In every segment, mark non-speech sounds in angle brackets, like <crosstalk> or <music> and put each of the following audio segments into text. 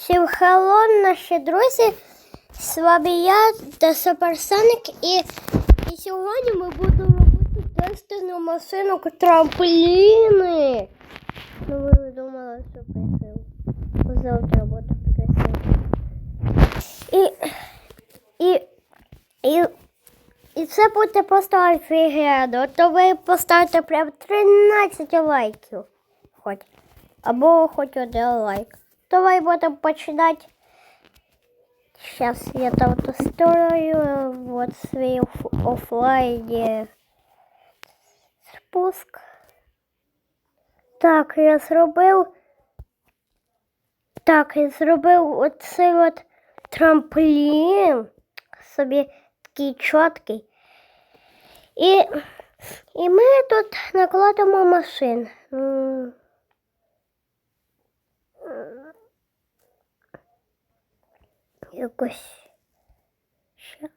Всім хелло, наші друзі. З вами я та Суперсоник і, і сьогодні ми будемо робити тестовну машину трампліни. Ну ви думали, що присив. Завтра буде присив. І, і, і, і це буде просто офігенно. То ви поставите прям 13 лайків. Хоч. Або хоч один лайк. Давай будемо починати. Сейчас я там настрою вот свій оф- офлайні спуск. Так, я зробив. Так, я зробив оцей от трамплін. Собі такий чіткий. І, і ми тут накладемо машин. Якось. Ще.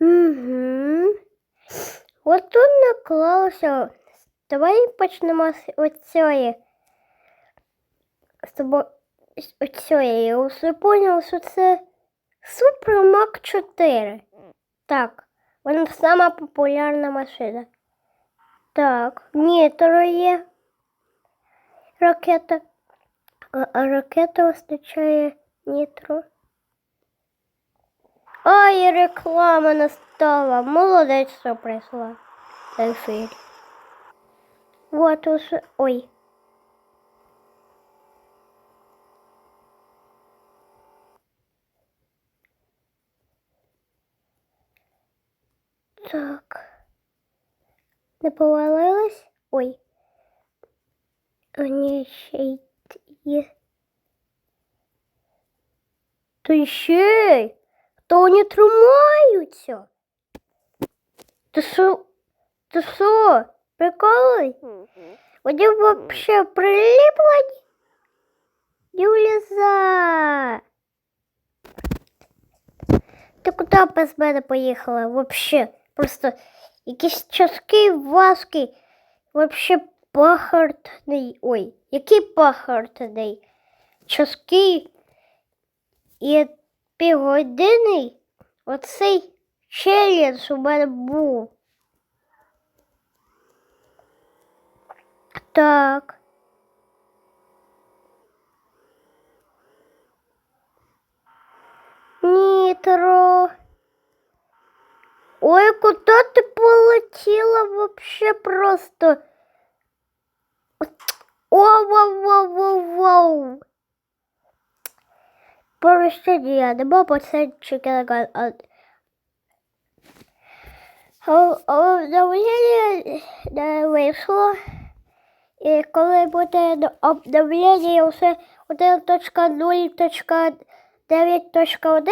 Угу. От тут наклалося. Давай почнемо з оцієї. З тобою з оцієї. Я вже поняла, що це Super Mac 4. Так, вона сама популярна машина. Так, нітро є. Ракета. А, а ракета означає нітро. Ой, реклама настала. Молодець, що прийшла. ефір. Вот уже. Ой. Так. Не повалилась? Ой. Ні, ще й. Та ще й, то вони тримаються. Ти що? Ти що? Приколуй? Вони вообще приліплені? Юліза. Ти куди без мене поїхала? Вообще, просто якийсь чаский важкий. Вообще пахартний. Ой, який пахартний? Чаский і півгодинний оцей челендж у мене був. Так. Нітро. Ой, куда ты полетела вообще просто? Оу-воу-воу-воу-воу. Порушення, нема процентчики Обновлення не вийшло. І коли буде обновлення вже 1.0.9.1,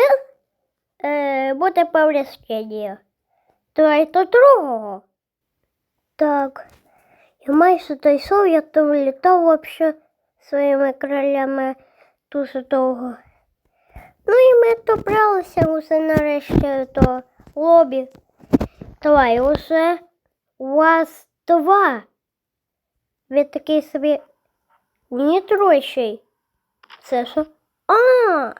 е, буде повреждення. Тобто другого. Так. Я майже дійшов, я там літав вообще своїми кралями дуже довго. Ну і ми добралися уже нарешті до лобі. Давай, уже у вас два. Ви такий собі нітройший. Це що? А!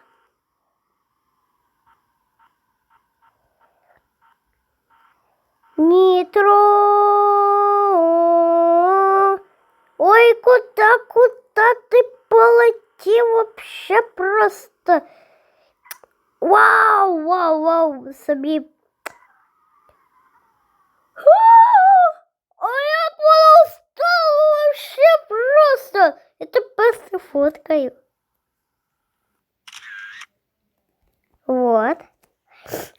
Нітро. Ой, куда, куда ты полетел вообще просто? Вау, вау, вау, собі. А як воно стало вообще просто? Тепер це фоткаю. Вот.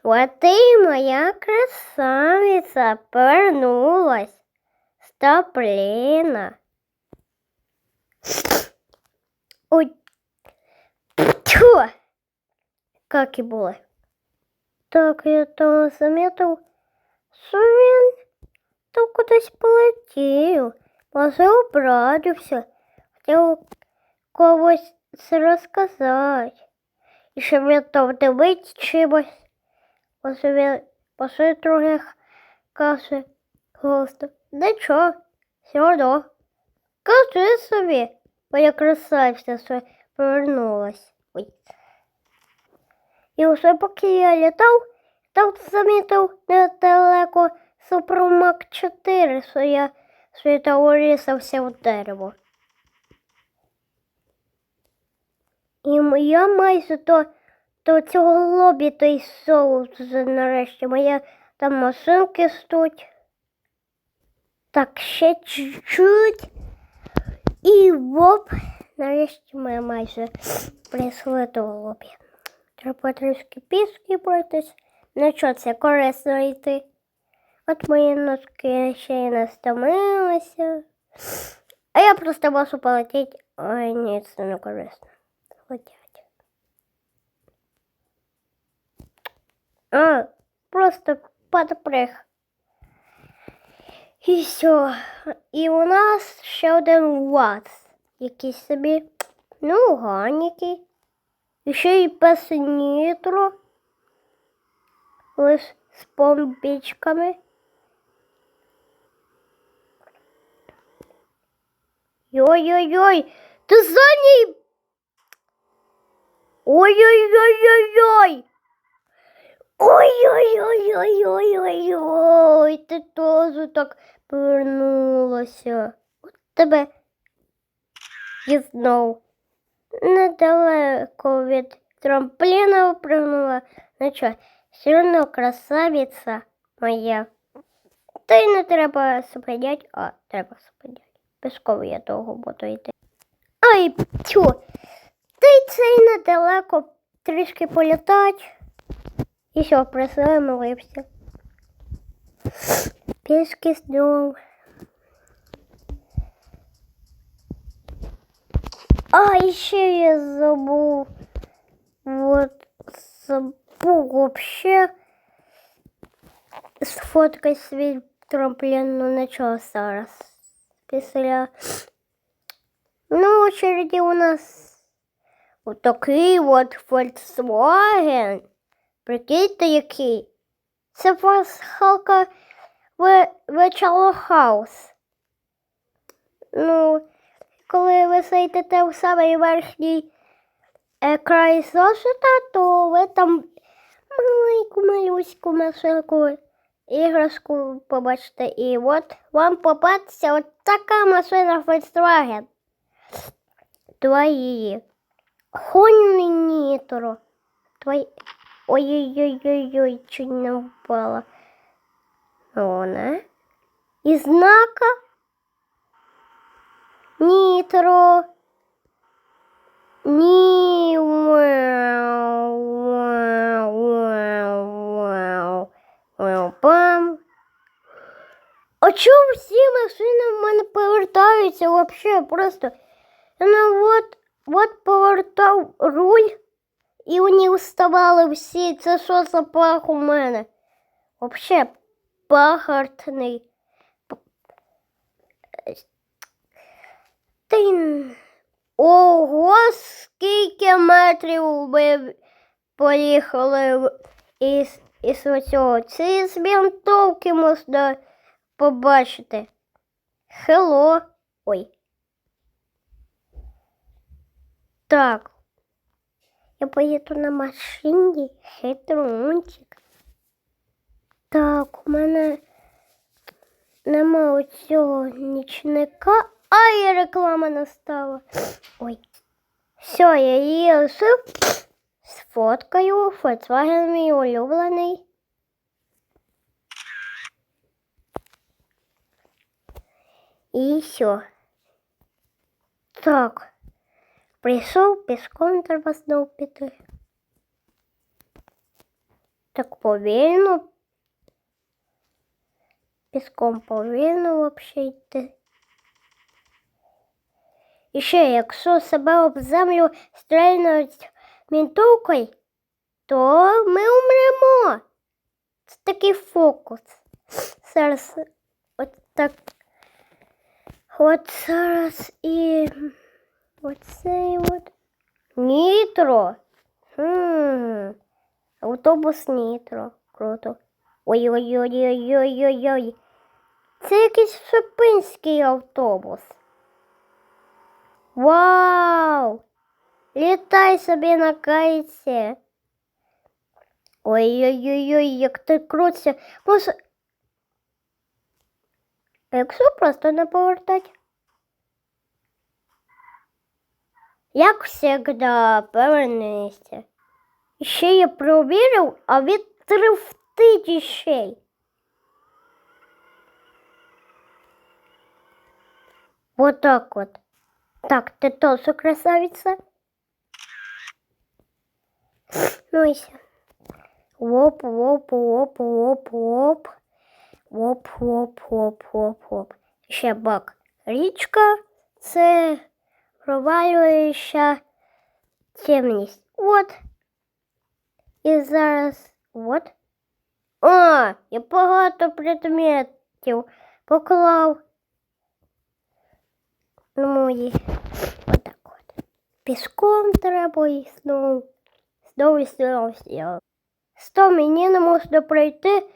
Вот ты, моя красавица, повернулась. Стоплена. Ой. Тьфу. Как и было. Так, я там заметил, що він то кудись полетів. Може, обрадився. Хотів когось розказати. І щоб він там дивить чимось. Може він пошли других каже голосно. Нічого, все одно. Кажи собі, моя красавиця, повернулась. І усе поки я літав, там замітив недалеко Супромак 4, що я світово рісався в дерево. І я майже до, до цього лобі той соус нарешті. Моя там машинки стуть. Так, ще чуть-чуть. І воп. Нарешті ми майже прийшли до лобі. Треба трішки пішки пройтись. Ну що, це корисно йти. От мої ножки ще й не. А я просто можу полетіти. Ой, ні, це не корисно. Летять. А, просто подприг. І все. І у нас ще один вац. Якийсь собі. Ну, ганіки. І ще й без нітро. Лиш з помпічками. Йой-йой-йой! Ти за ній! Ой-ой-ой-ой-ой! Ой-ой-ой-ой-ой-ой-ой, Ти теж так повернулася. От тебе і знов. Недалеко від трампліна впрыгнула. Ну що, все одно красавиця моя. Та й не треба супинять, а треба супинять. Пісково я довго буду йти. Ай, тю! Та й це й недалеко трішки політать. І все, приземлився. Пішки знов. А, і ще я забув. Вот забув вообще сфоткать свій трамплін, ну нічого зараз. Після ну, в очереді у нас от такий от Volkswagen. Прикиньте, який. Це пасхалка в вечало хаус. Ну, коли ви сидите в самий верхній е, край зошита, то ви там маленьку малюську машинку, іграшку побачите. І от вам попадеться от така машина Volkswagen. Твої. Хонний нітро. Твої. Ой-ой-ой-ой-ой, чуть не впала. Вона. І знака. Нітро. Ні. Пам. А чому всі машини в мене повертаються вообще просто? Ну от, от повертав руль. І вони вставали всі. Це що за пах у мене? Вообще пахартний. Й... Ого, скільки метрів ви поїхали із, із оцього. Це з вінтовки можна побачити. Хело. Ой. Так. Я поїду на машині, хитрунчик. Так, у мене нема оцього нічника. Ай, реклама настала. Ой. Все, я її лишив. Сфоткаю. Volkswagen мій улюблений. І все. Так. Прийшов, пішком треба знов піти. Так повільно. Піском повільно вообще йти. І ще, якщо себе об землю стрельнуть мінтовкою, то ми умремо. Це такий фокус. Зараз от так. От зараз і. Оцей от. Нітро. Хм. Автобус Нітро. Круто. Ой-ой-ой-ой-ой-ой-ой. Це якийсь шипинський автобус. Вау! Літай собі на кайці. Ой-ой-ой, як ти крутся. Може. А якщо просто не повертати? Як завжди, повернися. Ще я провірив, а він трифтить ще. Вот так вот. Так, ты тоже красавица. Ну и всё. Лоп, лоп, лоп, лоп, лоп. Лоп, лоп, лоп, лоп, лоп. Ще бак. Річка це провалююча темність. От. І зараз. От. А, я багато предметів поклав. Ну, мої. Піском треба і знову. Знову і знову знову. Сто мені не можна пройти,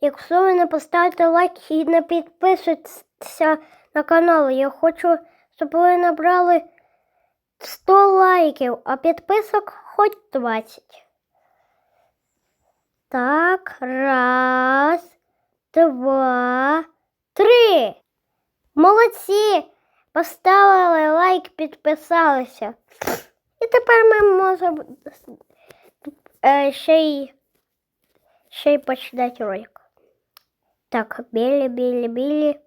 якщо ви не поставите лайк і не підпишетеся на канал. Я хочу, щоб ви набрали 100 лайків, а підписок хоч 20. Так, раз, два, три. Молодці! Поставили лайк, підписалися. І тепер ми можемо е, ще й ще й починати ролик. Так, білі, білі, білі.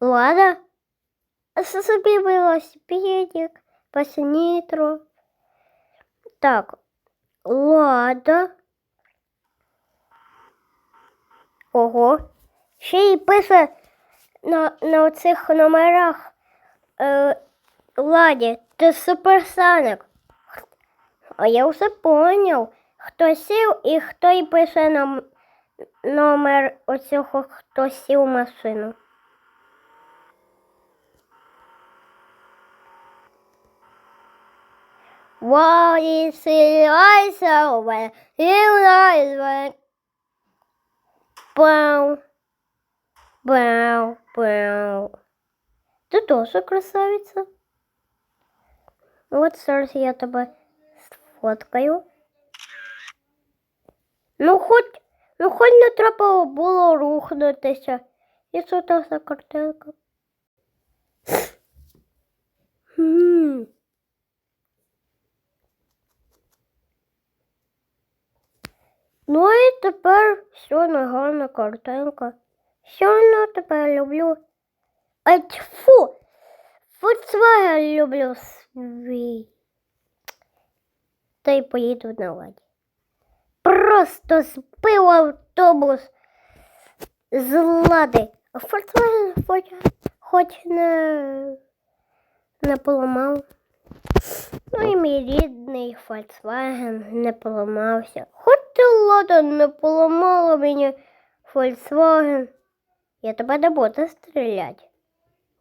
Ладно. Собі велосипедик, паснітро. Так, ладно. Ого. Ще й пише на, на оцих номерах е, Ладі, ти суперсоник. А я вже поняв, хто сів і хто й пише нам номер оцього, хто сів машину. Wow, you see, I saw when you. Бау. Бау, бау. Ти теж красавиця. От зараз я тебе сфоткаю. Ну хоч, ну хоч не треба було рухнутися. І що там за картинка? Хм. Ну і тепер все гарна картинка. Сьогодні тепер люблю. А тьфу! Volkswagen люблю свій. Та й поїду на ладі. Просто збив автобус з лади. А Volkswagen хоч, хоч не, не поламав. Ну і мій рідний Volkswagen не поламався. Хоч ти лада не поламала мені Volkswagen. Я тебе не буду стріляти.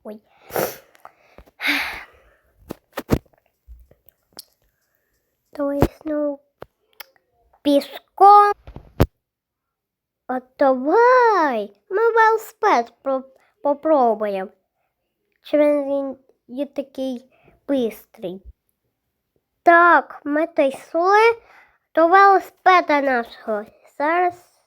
Ой. <sighs> То ну, пішком. А давай, ми велосипед про- попробуємо. Чи він, він є такий бистрий? Так, ми дійшли до велосипеда нашого. Зараз.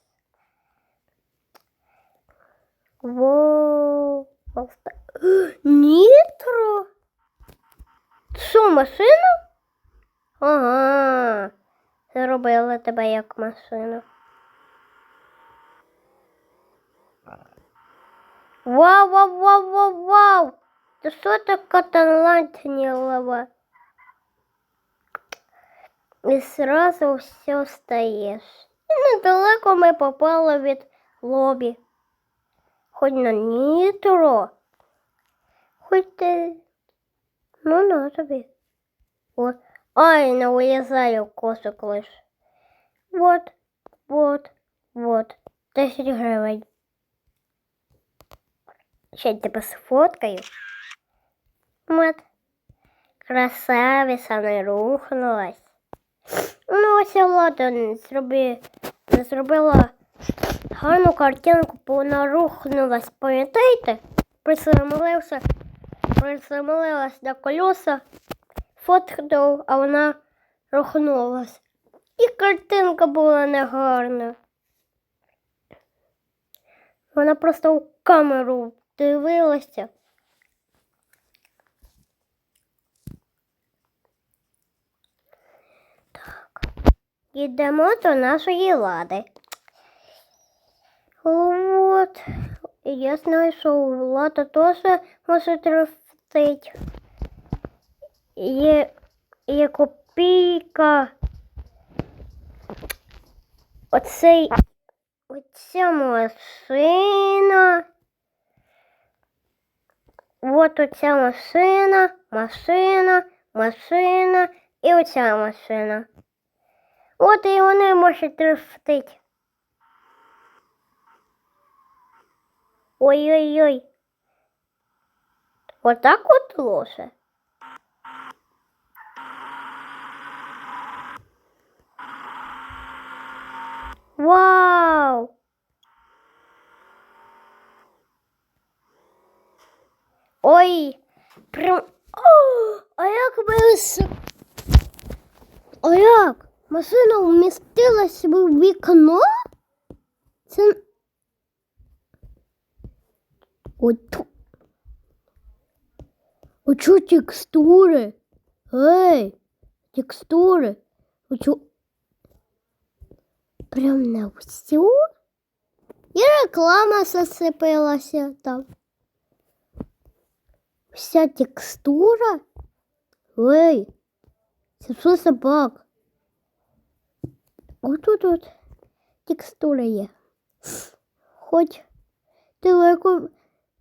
Воу. <gasps> Нітро? Що, машина? Ага. Зробила тебе як машину. Вау, вау, вау, вау, вау! Ти що така талантлива? І сразу все стаєш. І недалеко ми попали від лобі. Хоч на нітро. Хоч ти. Ну, на тобі. Вот. Ай, не вылезаю косок лиш. Вот, вот, вот. 10 гривень. Ще тебе сфоткаю. Вот. Красавиця не рухнулась. Ну, ось я ладно, зроби, зробила гарну картинку, бо вона рухнулась. Пам'ятаєте? Присамлився, присамлилась на колеса. фоткав, а вона рухнулась. І картинка була негарна. Вона просто у камеру дивилася. Йдемо до нашої лади. От. Я знаю, що Влада теж може трефтить. Є, є копійка. Оцей, оця машина. От оця машина, машина, машина і оця машина. От і вони можуть трефтити. Ой-ой-ой. Вот так вот лучше. Вау! Ой, прям. О, а як ми. А як? Машина вмістилась в вікно? Це Ой, тьфу. О, чё текстуры? Эй, текстуры. О, чё? Прям на всю? І реклама засипилася там. Вся текстура? Ей, це що собак? Отут от текстура є. Хоч далеко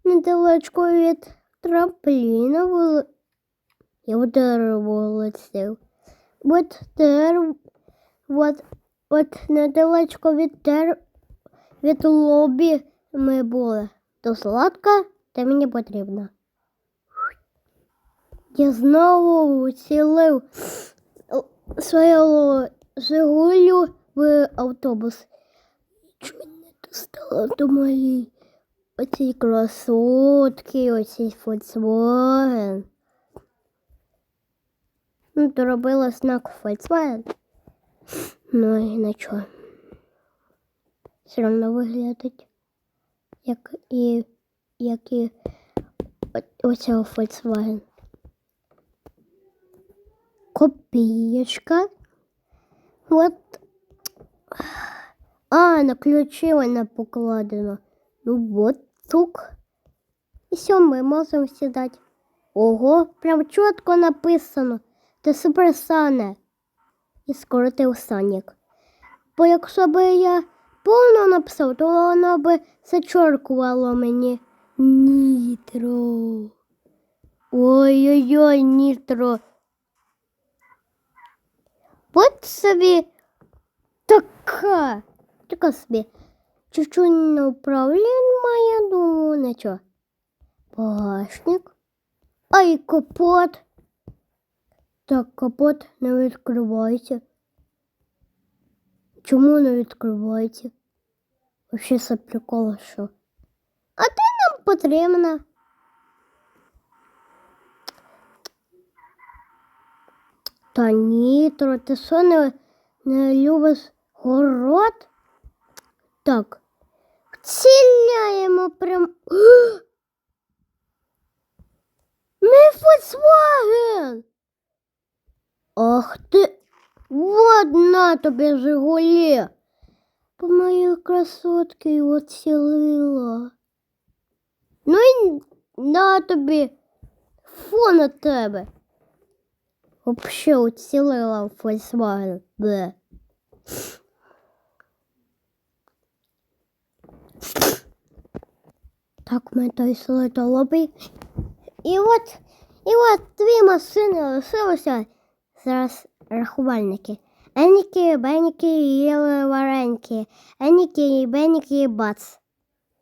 недалечко від трампліна було. Я в дерево. От дерево, от, от недалечко від дер... від лобі ми були. То сладка, та мені потрібно. Я знову уцілив свою Жигулю в автобус. Чому не достала до моєї оцій красотки, оцій Volkswagen. Ну, доробила знак Volkswagen. Ну і нічого. Все одно виглядить, як і, як і оцього Volkswagen. Копієчка. От. А, на ключі вона покладена. Ну от тук. І все, ми можемо сідати. Ого, прям чітко написано. Це суперсане. І скоротив Санік. Бо якщо б я повно написав, то воно би зачоркувало мені нітро. Ой-ой-ой, нітро. От собі така. Така собі. Чуть-чуть не управляемая, думаю, нічого. Багажник. Ай, капот. Так, капот не відкривається. Чому не відкривається? Вообще це прикол, що. А ти нам потрібна. Та нітро, ти що не, не любиш город? Так. Вціляємо прям. <gasps> Мій Volkswagen! Ах ти. Вот на тобі Жигулі. По моїй красотки його цілила. Ну і на тобі. Фу на тебе. Вообще уцілила Volkswagen. Бе. Так, ми дійшли до лоби. І от, і от дві машини лишилися. Зараз рахувальники. Еніки, беніки і вареньки. Еніки, беніки і бац.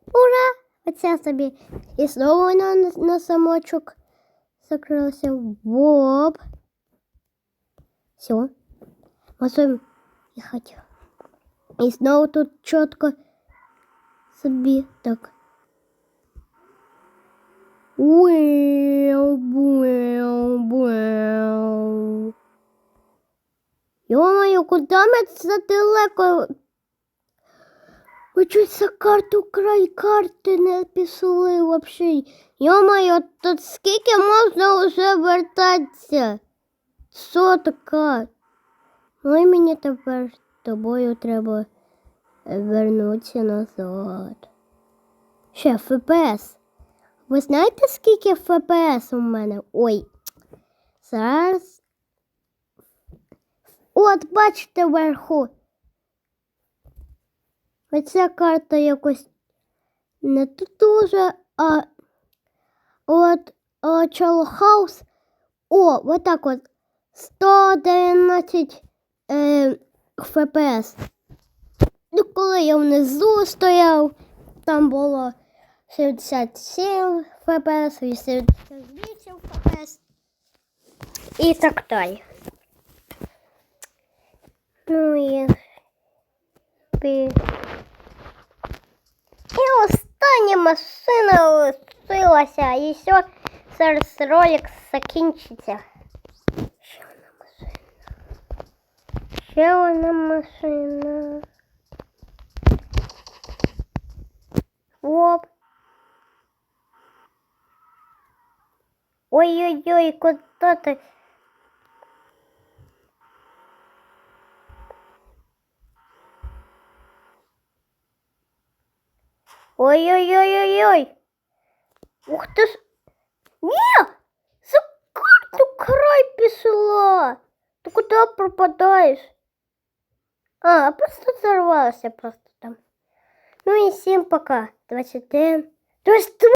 Ура! Оця собі. І знову на, на замочок закрилася. Воп. Все. Можемо їхати. І знову тут чітко собі так. Уэу, буэу, буэу. Йо-моє, куди ми це далеко? Ви чуть за карту край карти не пішли вообще. Йо-моє, тут скільки можна вже вертатися? Що таке? Ну і мені тепер з тобою треба вернутися назад. Ще ФПС. Ви знаєте, скільки ФПС у мене? Ой. Зараз. От, бачите вверху. Оця карта якось не тут дуже, а от Чалхаус. О, отак от. 119 е, ФПС. Ну, коли я внизу стояв, там було 67 ФПС, 88 ФПС і так далі. Ну і, і остання машина лишилася, і все, зараз ролик закінчиться. Ще одна машина. Ще одна машина. Оп. Ой-ой-ой, куда ты? Ой-ой-ой-ой-ой. Ух ты ж. Не! За край пішла. Ты куда пропадаешь? А, просто взорвался просто там. Ну и всем пока. 21. 22.